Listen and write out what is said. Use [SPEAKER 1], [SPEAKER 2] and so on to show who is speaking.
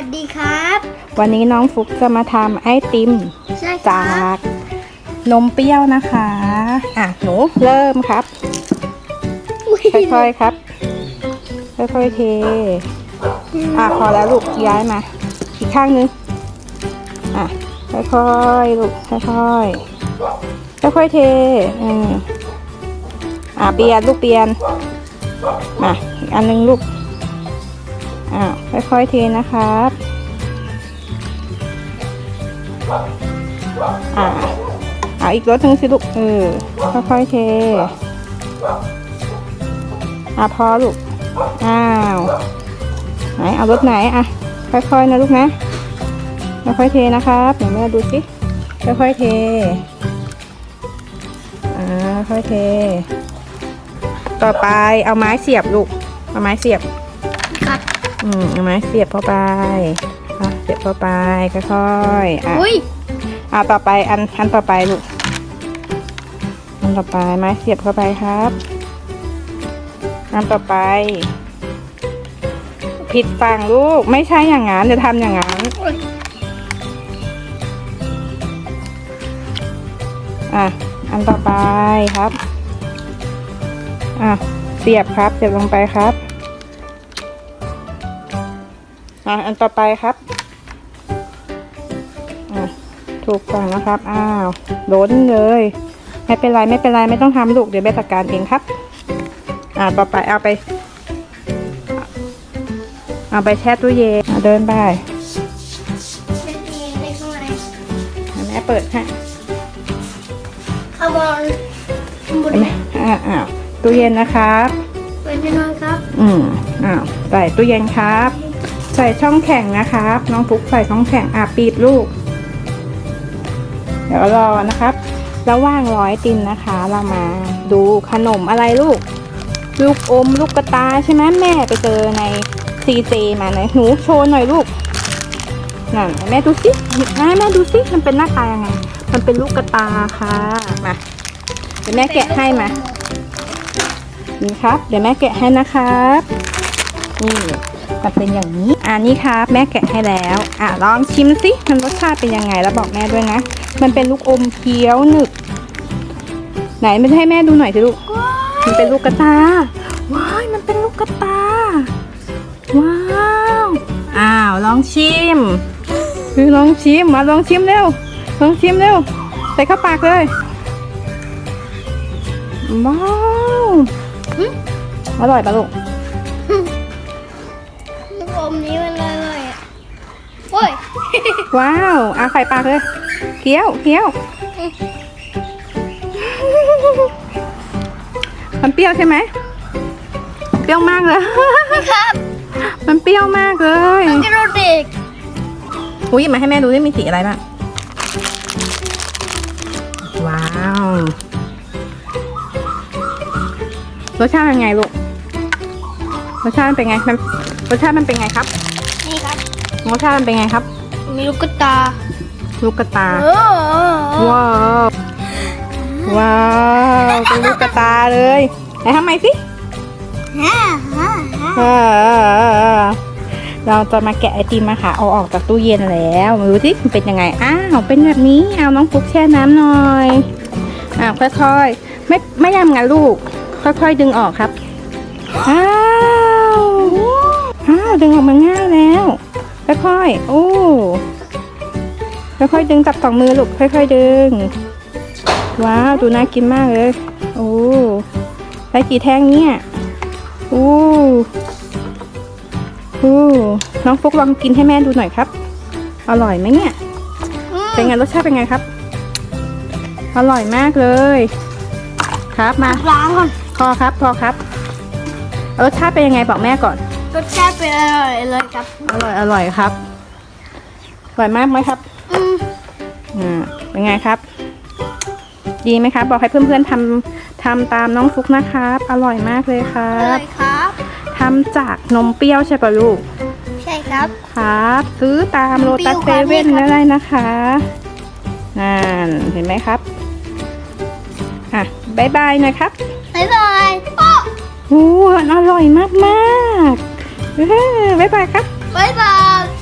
[SPEAKER 1] วัสดีครับ
[SPEAKER 2] วันนี้น้องฟุกจะมาทำไอติม
[SPEAKER 1] ใช่ค
[SPEAKER 2] จา
[SPEAKER 1] รับ
[SPEAKER 2] กนมเปรี้ยวนะคะ อะหนูเริ่มครับ ค่อยๆครับ ค่อยๆเท อะพอแล้วลูกย้ายมา อีกข้างนึง อะค่อยๆลูกค่อยๆค่อยๆเทอืมอะเปลี่ยนลูกเปลี่ยนมาอีกอันนึงลูก อะค่อยๆเทนะครับอ่าเอาอีกรถหนึ่งสิลูกเออค่อยๆเทอะพอลูกอ้าวไหนเอารถไหนอะค่อยๆนะลูกนะค่อยๆเทนะครับเดี๋ยวแม่ดูสิค่อยๆเทอ่าค่อยๆเท ต่อไปเอาไม้เสียบลูกเอาไม้เสียบ อืมเอาไม้เสียบเข้าไปอะเสียบเข้าไปค่อยๆอะ
[SPEAKER 1] อุ้ย
[SPEAKER 2] อ่าต่อไปอันอันต่อไปลูกอันต่อไปไม้เสียบเข้าไปครับ อันต่อไป ผิดฝั่งลูกไม่ใช่อย่างนั้นจะทำอย่างนั้น
[SPEAKER 1] อุ๊ย
[SPEAKER 2] อะอันต่อไปครับอะเสียบครับเสียบลงไปครับ อะอันต่อไปครับอะถูกฝั่งนะครับ อ้าวล้นเลย ไม่เป็นไรไม่เป็นไรไม่ต้องทำลูกเดี๋ยวแม่จัดการเองครับ อ่าต่อไปเอาไปเอาไปแช่ตู้เย็นอะเดินไป
[SPEAKER 1] เป็นเองในข้างใน
[SPEAKER 2] ให้แม่เปิดให้
[SPEAKER 1] เอาบอลข้างบน
[SPEAKER 2] เห็นไหมอ่าอ้าวตู้เย็นนะครับ
[SPEAKER 1] เป็นแน่นอนครับ
[SPEAKER 2] อืมอ้าวใส่ตู้เย็นครับ ใส่ช่องแข็งนะครับ น้องฟุกใส่ช่องแข็งอะปีบลูก เดี๋ยวรอนะครับ ระหว่างร้อยตินนะคะ เรามาดูขนมอะไรลูก ลูกอมลูกกระตาใช่ไหมแม่ไปเจอในซีเจมาไหนหนูโชว์หน่อยลูกนั่นแม่ดูสิแม่แม่ดูสิมันเป็นหน้าตายังไง มันเป็นลูกกระตาค่ะมาเดี๋ยวแม่แกะให้มานี่ครับ เดี๋ยวแม่แกะให้นะครับนี่ มันเป็นอย่างนี้ อ่านี่ครับแม่แกะให้แล้ว อ่าลองชิมสิมันรสชาติเป็นยังไงแล้วบอกแม่ด้วยนะ มันเป็นลูกอมเคี้ยวหนึบไหนมันให้แม่ดูหน่อยสิลูก มันเป็นลูกกระตา ว้าย มันเป็นลูกกระตา ว้าว อ้าว ลองชิมคือลองชิม มาลองชิมเร็ว ลองชิมเร็ว ใส่เข้าปากเลย ว้าวหึอร่อยปะลูก
[SPEAKER 1] ลูกอมนี้มันอร่อยอะโอ้ย
[SPEAKER 2] ว้าวอาไข่ปากเลยเคี้ยวเคี้ยวมันเปรี้ยวใช่ไหมเปรี้ยวมากเลย
[SPEAKER 1] นี่ครับ
[SPEAKER 2] มันเปรี้ยวมากเลย
[SPEAKER 1] มันกระโดดเด็ก
[SPEAKER 2] อุ้ยมาให้แม่ดูได้มีสีอะไรบ้างว้าวรสชาติเป็นไงลูกรสชาติมันเป็นไงมัน รสชาติมันเป็นไงครับ
[SPEAKER 1] นี่ครับ
[SPEAKER 2] รสชาติมันเป็นไงครับ
[SPEAKER 1] มีลูกกระตา
[SPEAKER 2] ลูกกระตา
[SPEAKER 1] โอ้โห
[SPEAKER 2] ว้าว ว้าว เป็นลูกกระตาเลยไหนทำไมสิ
[SPEAKER 1] ฮ่าฮ่าฮ่า
[SPEAKER 2] อ่าเราจะมาแกะไอติมมาค่ะ เอาออกจากตู้เย็นแล้วมาดูสิมันเป็นยังไง อ้าว เป็นแบบนี้ เอาน้องฟุกแช่น้ำหน่อย อ้าวค่อยๆ ไม่ไม่ยำงานลูก ค่อยๆดึงออกครับ อ้าวอ้าว ดึงออกมาง่ายแล้วค่อยๆโอ้ค่อยๆดึงจับสองมือลูกค่อย ๆ ดึง ว้าวดูน่ากินมากเลย โอ้ได้กี่แท่งเนี่ยโอ้โอ้น้องฟุกลองกินให้แม่ดูหน่อยครับ อร่อยไหมเนี่ย เป็นไงรสชาติเป็นไงครับ อร่อยมากเลย ครับมา
[SPEAKER 1] ล้างก่อน
[SPEAKER 2] พอครับพอครับรสชาติเป็นยังไงบอกแม่ก่อน
[SPEAKER 1] รสชาติเป็นอร่อยเลยครับ
[SPEAKER 2] อร่อยอร่อยครับ อร่อยมากไหมครับ
[SPEAKER 1] อืม
[SPEAKER 2] อ่าเป็นไงครับ ดีไหมครับ บอกให้เพื่อนๆทำทำตามน้องฟุกนะครับ อร่อยมากเลยครั
[SPEAKER 1] อบร่อยครับ
[SPEAKER 2] ทำจากนมเปรี้ยวใช่ปะลูก
[SPEAKER 1] ใช่ครับ
[SPEAKER 2] ครับ ซื้อตาม
[SPEAKER 1] น
[SPEAKER 2] โล
[SPEAKER 1] มเปรี้
[SPEAKER 2] ตั
[SPEAKER 1] ย
[SPEAKER 2] ส
[SPEAKER 1] ว
[SPEAKER 2] เซ
[SPEAKER 1] ครับ
[SPEAKER 2] เว่น
[SPEAKER 1] นี่ครับ
[SPEAKER 2] ได้นะคะนั่นเห็นไหมครับ อะบายบายหนะครับ
[SPEAKER 1] บ๊ายบายโอ้
[SPEAKER 2] โอ้อร่อยมาก มากๆเ